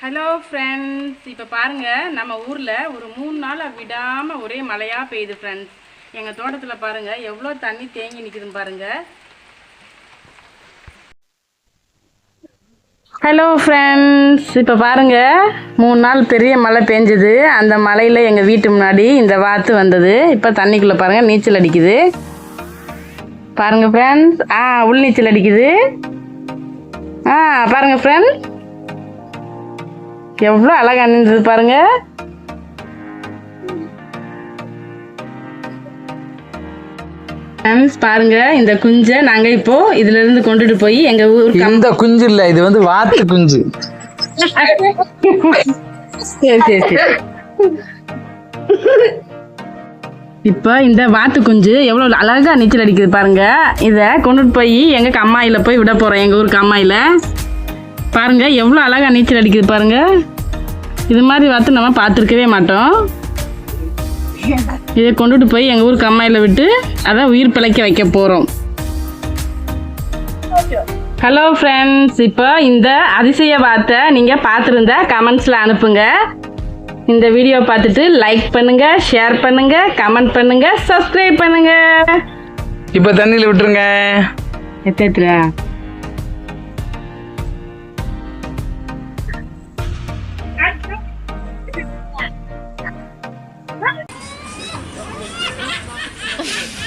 Hello friends இப்போ பாருங்க நம்ம ஊரில் ஒரு மூணு நாளாக விடாமல் ஒரே மழையாக பெய்யுது ஃப்ரெண்ட்ஸ் எங்கள் தோட்டத்தில் பாருங்கள் எவ்வளோ தண்ணி தேங்கி நிற்குதுன்னு பாருங்கள் ஹலோ ஃப்ரெண்ட்ஸ் இப்போ பாருங்கள் மூணு நாள் பெரிய மழை பெஞ்சது. அந்த மலையில் எங்கள் வீட்டு முன்னாடி இந்த வாத்து வந்தது. இப்போ தண்ணிக்குள்ளே பாருங்கள் நீச்சல் அடிக்குது. பாருங்கள் ஃப்ரெண்ட்ஸ் ஆ உள் நீச்சல் அடிக்குது. ஆ பாருங்கள் ஃப்ரெண்ட்ஸ் எவ்வளோ அழகா நின்றது பாருங்க. ஃப்ரெண்ட்ஸ் பாருங்க இந்த குஞ்சை நாங்க இப்போ இதுல இருந்து கொண்டுட்டு போய் எங்க ஊர் இந்த குஞ்சு இல்ல இது வந்து வாத்து குஞ்சு. சரி சரி சரி. இப்போ இந்த வாத்து குஞ்சு எவ்வளோ அழகா நீச்சல் அடிக்குது பாருங்க. இதை கொண்டுட்டு போய் எங்க கம்மாயில போய் விட போறோம் எங்க ஊர் கம்மாயில. பாருங்க எவ்வளோ அழகா நீச்சல் அடிக்குது பாருங்க. இது மாதிரி வாத்து நம்ம பார்த்துருக்கவே மாட்டோம். இதை கொண்டுட்டு போய் எங்க ஊர் கம்மாயில விட்டு அதை உயிர் பிழைக்க வைக்க போறோம். ஹலோ ஃப்ரெண்ட்ஸ் இப்போ இந்த அதிசய வார்த்தை நீங்கள் பார்த்துருந்தா கமெண்ட்ஸில் அனுப்புங்க. இந்த வீடியோ பார்த்துட்டு லைக் பண்ணுங்க ஷேர் பண்ணுங்க கமெண்ட் பண்ணுங்க சப்ஸ்கிரைப் பண்ணுங்க. இப்ப தண்ணியில விட்டுருங்க. எத்தனை?